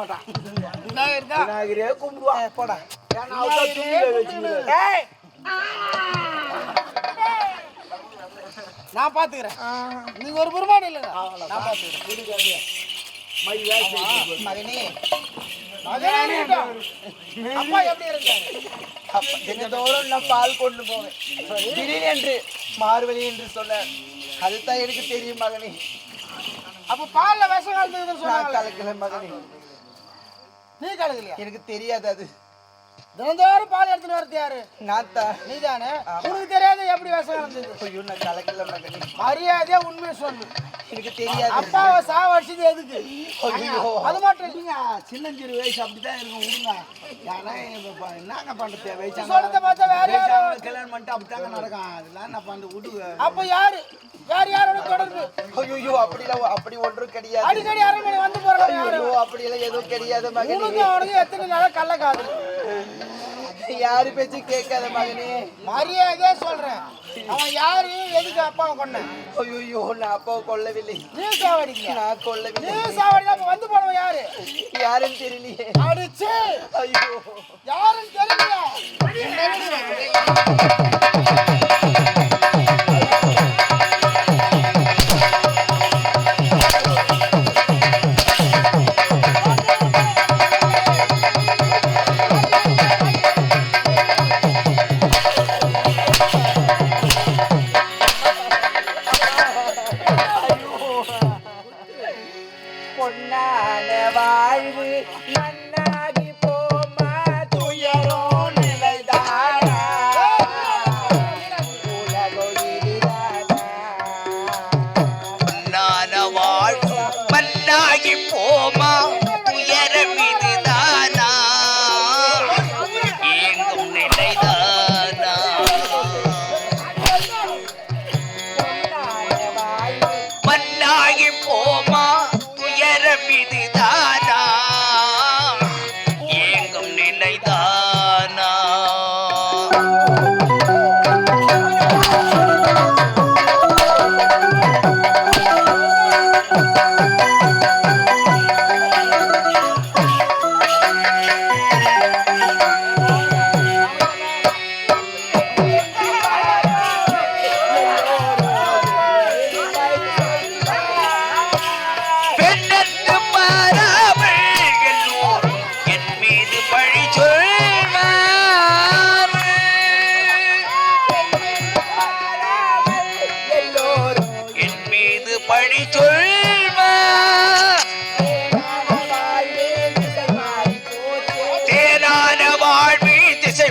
மாட்டான் விநாயகர் தான் விநாயகரே கும்பிடுவான் போடா நான் பாத்துக்கிறேன். நீங்க ஒரு பெருமாடு இல்லைங்க நான் பாத்துக்கிறேன். மகனே அப்பா எப்படி அப்ப தினந்தோறும் நான் பால் கொண்டு போவேன். திடீரென்று மார்வழி என்று சொன்ன அதுதான் எனக்கு தெரியும் மகனே. அப்ப பால்ல விஷம் நான் சொன்னாங்க. கலக்கல மகனே. நீ கலக்கலையா எனக்கு தெரியாது அது. தினந்தோறும் பால் எடுத்துட்டு வரது யாரு? நான் தான் நீதானே? உனக்கு தெரியாது எப்படி விஷம் கலந்தது ஐயோ நான் கலக்கல மரியாதையா உண்மையை சொல்லு. எனக்கு தெரியாது. அப்பாவை சாவடிச்சது எதுக்கு? ஐயோ. அது மட்டும் இல்லைங்க சின்னஞ்சிறு வயசு அப்படிதான் இருக்கும் விடுங்க இப்ப என்னங்க பண்றது? வயசான சொல்றத பார்த்தா வேற யாரோ கல்யாணம் பண்ணிட்டு அப்படித்தாங்க நடக்கும். அதெல்லாம் என்ன பண்ண விடு. அப்ப யாரு? வேற யாரோட தொடர்பு? ஐயோ அப்படிலாம் அப்படி ஒன்றும் கிடையாது. அடிக்கடி அரண்மனை வந்து போறாங்க யாரு? ஐயோ அப்படியெல்லாம் எதுவும் கிடையாது மகனே. உனக்கு அவனுக்கு எத்தனை நாளா கள்ள யாரு பேச்சு கேட்காத மகனே? மரியாதையா சொல்றேன். அவன் யாரு? எதுக்கு அப்பாவை கொண்ட ஐயோ நான் அப்பாவை கொல்லவில்லை. நீ சாவடிக்கல நான் நீ கொல்லவில்லை. சாவடிக்கல அப்ப வந்து போனவன் யாரு? யாருன்னு தெரியலையே. அடிச்சு. ஐயோ. யாருன்னு தெரியலையா.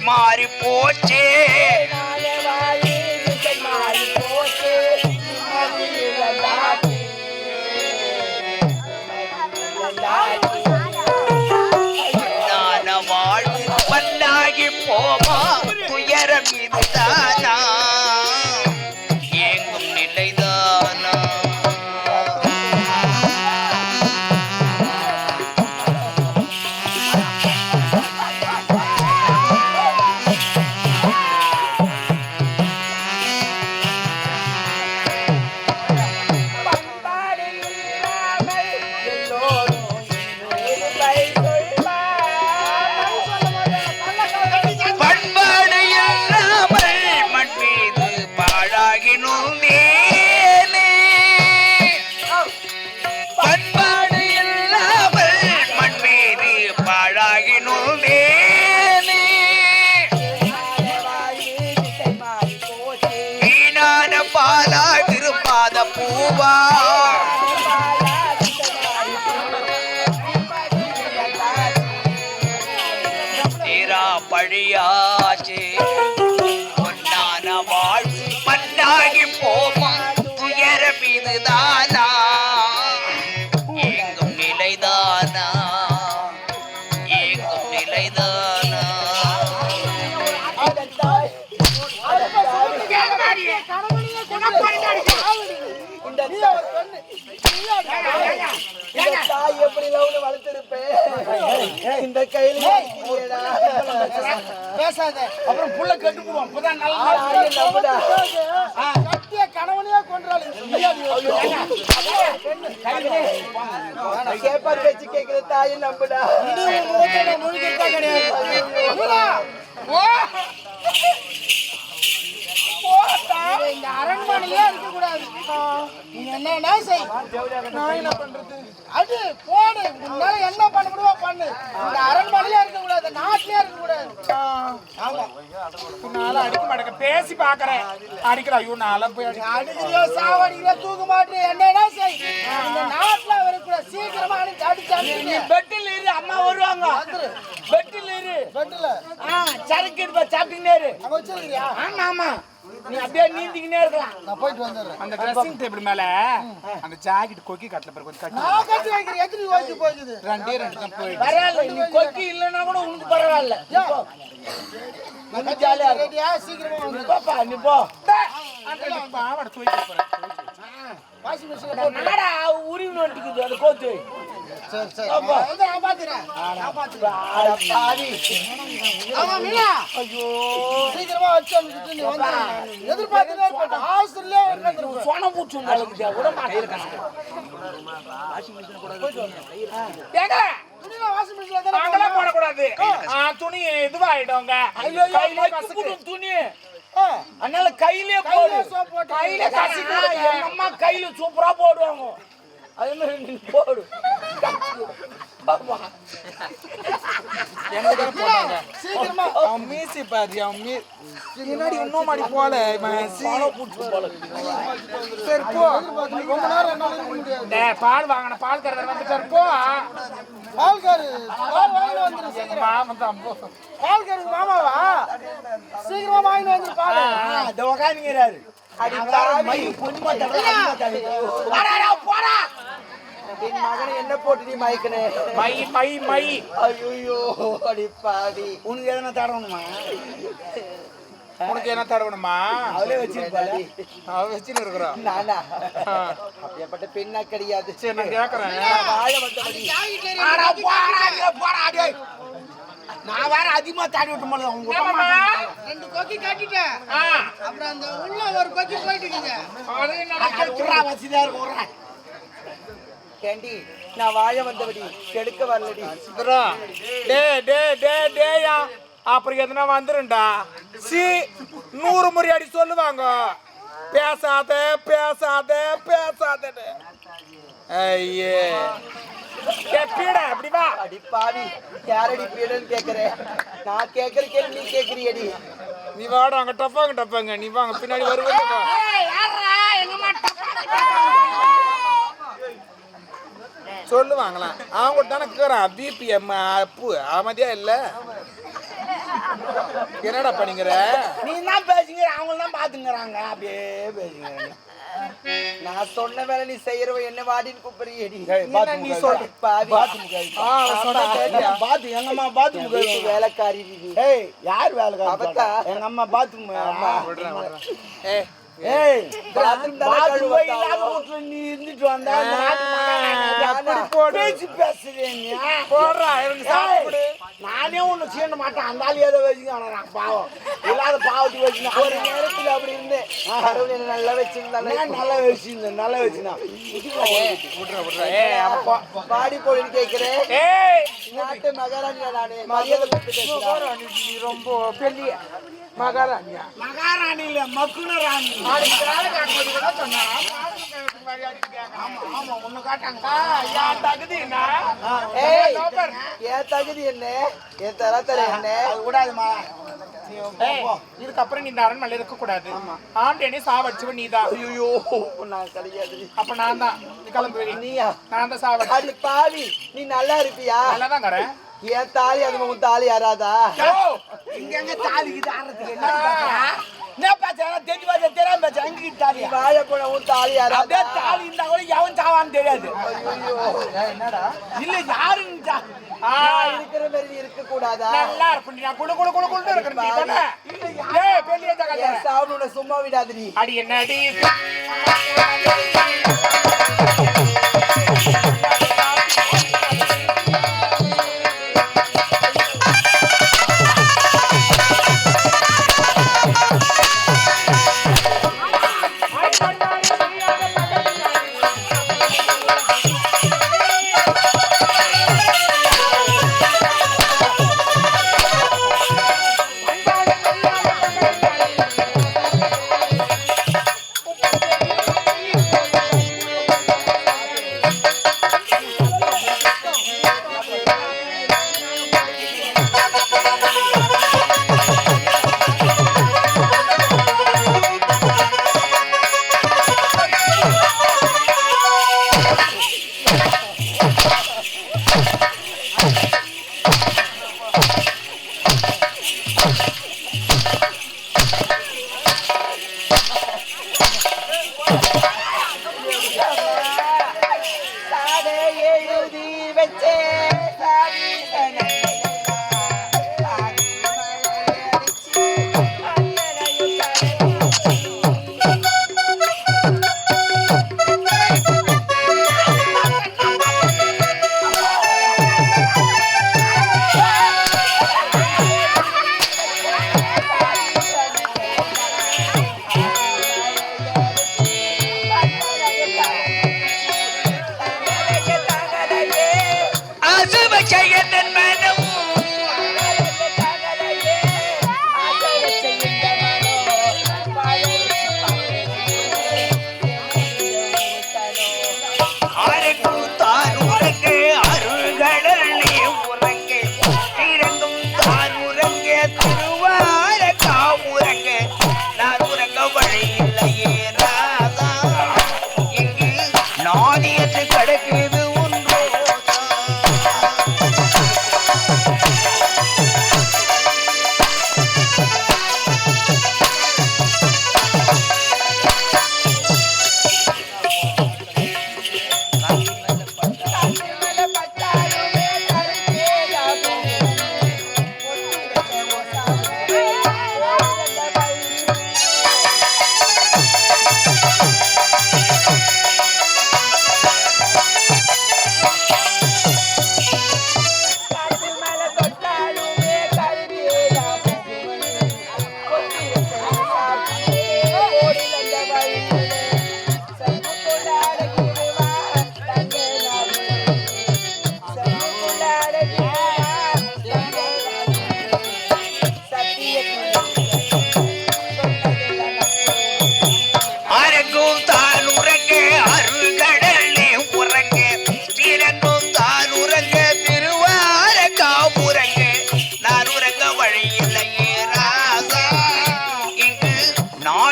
மாறி போச்சே. பூவா தாய் எப்படி லவ்னு வளர்த்திருப்பேன் இந்த கையில. பேசாத. அப்புறம் புள்ள கெட்டு போவோம் அப்பதான். நல்லா கட்டிய கணவனையே கொன்றாள். இந்த கேப்பார் பேச்சு கேட்கிற தாயை நம்புடா. இவன் இந்த அரண்மனையிலே இருக்க கூடாது நீ என்ன செய்? நான் என்ன பண்றது? அது போடு. உன்னால என்ன பண்ண முடியுமோ பண்ணு. இந்த அரண்மனையிலே இருக்க கூடாது நாட்டிலே இருக்க கூடாது ஆமா. நாள அடிக்க மாட்டேங்க. பேசி பாக்குறேன். அடிக்கிறா ஐயோ நாள போய் அடி அடிக்கிறியோ சாவடிக்கிறியோ தூக்க மாட்டே என்ன செய்? இந்த வரக்கூடாது சீக்கிரமா பெட்டில் இரு அம்மா வருவாங்க. பெட்டில் இரு. பெட்டில். ஆ சரக்கு இருப்ப சாப்பிட்டுக்கினே இரு. அங்க வச்சிருக்கிறியா? ஆமா ஆமா. நீ அப்படியே நீந்திக்கினே இருக்கலாம். நான் போயிட்டு வந்துடுறேன். அந்த ட்ரெஸ்ஸிங் டேபிள் மேல அந்த ஜாக்கெட் கொக்கி கட்டல பாரு கொஞ்சம் கட்டி நான் கட்டி வைக்கிறேன். எத்தனை ஓய்ச்சி போகுது ரெண்டே ரெண்டு தான் பரவாயில்ல நீ கொக்கி இல்லைன்னா கூட உனக்கு பரவாயில்ல. நான் ஜாலியா சீக்கிரமா வந்து நீ போப்பா நீ போ. அந்த ரெண்டு பாவாடை தூக்கி போறேன். வாஷிங் மிஷின்ல இந்த நாடா உருவி நோட்டிக்குது அந்த கோத்து. சரி சரி. வந்து நான் பாத்துறேன் நான் பாத்துறேன் அட பாவி. ஆமா மீனா. ஐயோ. சீக்கிரமா வச்சு அனுப்பிட்டு நீ வந்து. எதிர்பார்த்துட்டே இருப்பேன் ஹாஸ்டல்லே உட்காந்துருப்பேன் சொன பூச்சு உங்களுக்கு விட மாட்டேன். ஏங்க. துணியில வாஷிங் மிஷின்ல தானே அங்கெல்லாம் போடக்கூடாது. ஆ, துணி இதுவாயிடுங்க துணி. அதனால கையிலே போடு. கையிலே கசிக்கு எங்க அம்மா கையில சூப்பரா போடுவாங்க. அதே மாதிரி போடு. சீக்கிரமா அவன் மீசி பாரு அவன் மீ முன்னாடி இன்னும் மாடி போல போல சரி போ ரொம்ப நேரம் என்னால இருக்க முடியாது டேய், பால் வாங்கின பால் கறவர் வந்துட்டாரு போ பால்காரு பால் வாங்கி வந்துரு தான் போ மாமாவா சீக்கிரமா வாங்கி வந்துரு பால் உக்காந்துங்கிறாரு அடி போடா. என் மகனை என்ன போட்டு நீ மயக்கனே? My my my. ஐயோ அடி பாவி. உனக்கு எதனா தரணுமா? உனக்கு என்ன தடவணுமா அவளே வச்சிருப்பாளே. அவ வச்சுன்னு இருக்கிறான் நானா. அப்படியாப்பட்ட பெண்ணா கிடையாது. சரி நான் கேக்குறேன். நான் வாழ வந்தபடி. போடா, போடா. நான் வேற அதிகமா தாடி விட்டு விட மாட்டேன். ரெண்டு கொக்கி கட்டிட்டேன். அப்புறம் அந்த உள்ள ஒரு கொக்கி போயிட்டு இருக்குங்க. வசதியா இருக்கு, விட்றா. ஏண்டி நான் வாழ வந்தபடி கெடுக்க வரலடி. சுந்தரா, டேய் டேய் டேய் டேயா. அப்புறம் எதுனா வந்துருண்டா சி நூறு முறை அடி சொல்லுவாங்க. பேசாத பேசாத பேசாதன்னு. ஐயே. பீடா அப்படி வா. அடி பாவி யாரடி பீடன்னு கேக்குறேன். நான் கேக்குற கேள்வி நீ கேக்குறியடி. நீ வாடா அங்க டப்பாங்க டப்பாங்க. நீ வாங்க பின்னாடி வருவது வா. ஏய், யார்றா? எங்க அம்மா டப்பா சொல்லுவாங்களாம். அவங்க தானே கேக்குறான் பிபிஎம் அப்பு அமைதியா இல்ல? என்னடா பண்ணிக்கிற? நீ தான் பேசுங்கிற அவங்க தான் பாத்துங்கிறாங்க. அப்படியே பேசுங்கிறாங்க நான் சொன்ன வேலை நீ செய்யறவ என்ன வாடின்னு கூப்பிடுறியடி என்ன நீ கேட்டியா? பாத்து எங்க அம்மா பாத்ரூம் வேலைக்காரி ஏய் யார் வேலை அவத்தா? எங்க அம்மா பாத்ரூம். ஏய், நீ இருந்துட்டு வந்தா சாப்பிடு. ஏய், நானே ஒண்ணு செய்ய மாட்டேன். அந்த ஆளு ஏதோ வச்சுக்கான பாவம். இல்லாத பாவத்தை ஒரு வச்சு நேரத்துல அப்படி இருந்தேன் நல்லா வச்சிருந்தாலும் நல்லா வச்சுருந்தேன் நல்லா வச்சுனா விடுறா, விடுறா. ஏய், அவன் போ- பாடி போடுன்னு கேக்குறேன் ஏய், நாட்டு மகாராணியா நானு? மரியாதை மகாராணி, ரொம்ப பெரிய. மகாராணியா மகாராணியில மக்குன ராணி நாளைக்கு வேலை காட்டும்போது கூட சொன்னா, ஆமா ஆமா ஒண்ணு காட்டாங்க ஆ, என் தகுதி என்ன? என் தரத்தர என்ன? கூடாதுமா இதுக்கப்புறம் நீ இந்த அரண்மனையில இருக்க கூடாது ஆண்டேனே சாவடிச்சவன் நீதான். ஐயோ நான் கிடையாது. அப்ப நான் தான். நீ கிளம்பு. நீயா? நான் தான் சாவடி. பாவி நீ நல்லா இருப்பியா? நல்லா தான் என் தாலி அது உன் தாலி யாராதா? இங்க எங்க தாலிக்கு ஆடுறதுக்கு என்ன? என்ன தெரிஞ்சு பேச தெரியாம பேசுறா எங்க தாலி உன் தாலி அப்படியே தாலி இருந்தா கூட எவன் சாவான்னு தெரியாது. என்னடா? இல்ல யாருன்னு தா- ஆ, நான் இருக்கிற மாதிரி இருக்க கூடாதா நல்லா இருப்ப நான் குளு குளு குளு குளுன்னு இருக்கிற நீ பண்ண. ஏய் பெரிய என் தகவல் சாவு உன்னை சும்மா விடாதடி. அடி என்னடி?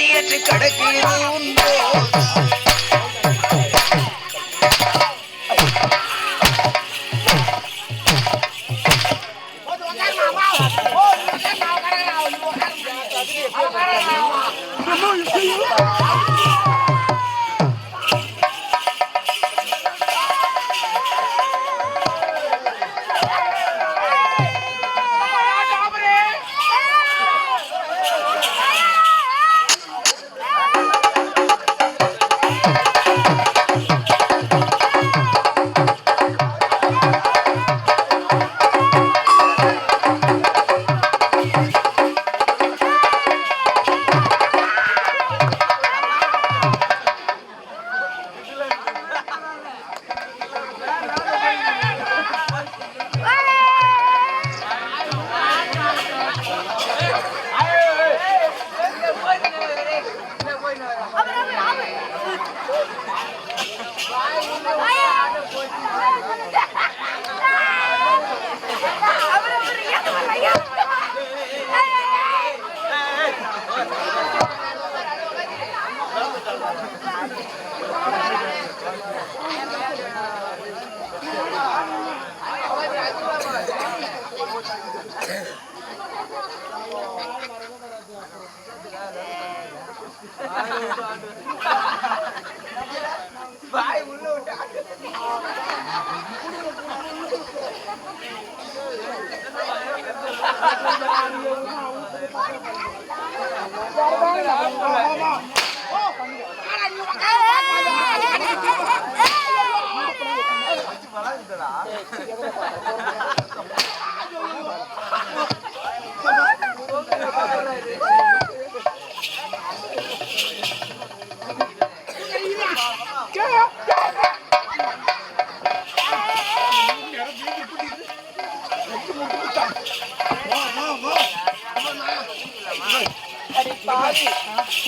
நாணயத்து கிடக்கிறது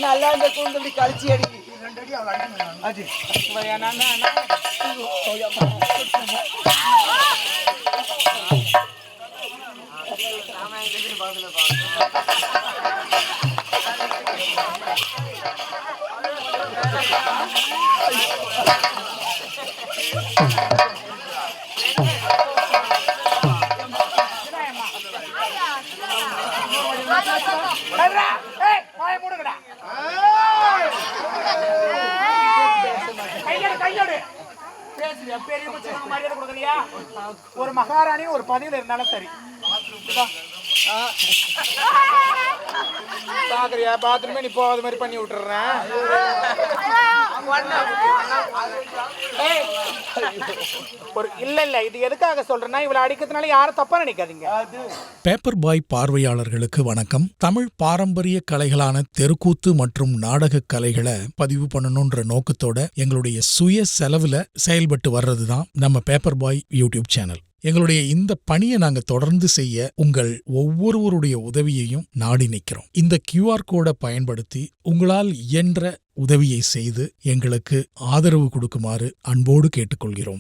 நல்லா இந்த கூந்தலி இப்படி கழிச்சு அடி கர்ரா, ஏய், ஒரு மகாராணி ஒரு பதவியில் இருந்தாலும் சரி. பாக்குறியா? பாத்ரூமே நீ போகாத மாதிரி பண்ணி விட்டுறேன். ஒரு இல்ல இல்ல இது எதுக்காக சொல்றேன்னா இவளை அடிக்கிறதுனால யாரும் தப்பா நினைக்காதீங்க. பேப்பர் பாய் பார்வையாளர்களுக்கு வணக்கம். தமிழ் பாரம்பரிய கலைகளான தெருக்கூத்து மற்றும் நாடக கலைகளை பதிவு பண்ணணுன்ற நோக்கத்தோட எங்களுடைய சுய செலவுல செயல்பட்டு வர்றதுதான் நம்ம பேப்பர் பாய் யூடியூப் சேனல் எங்களுடைய இந்த பணியை நாங்க தொடர்ந்து செய்ய உங்கள் ஒவ்வொருவருடைய உதவியையும் நாடி நிற்கிறோம் இந்த கியூஆர் கோடை பயன்படுத்தி உங்களால் இயன்ற உதவியை செய்து எங்களுக்கு ஆதரவு கொடுக்குமாறு அன்போடு கேட்டுக்கொள்கிறோம்.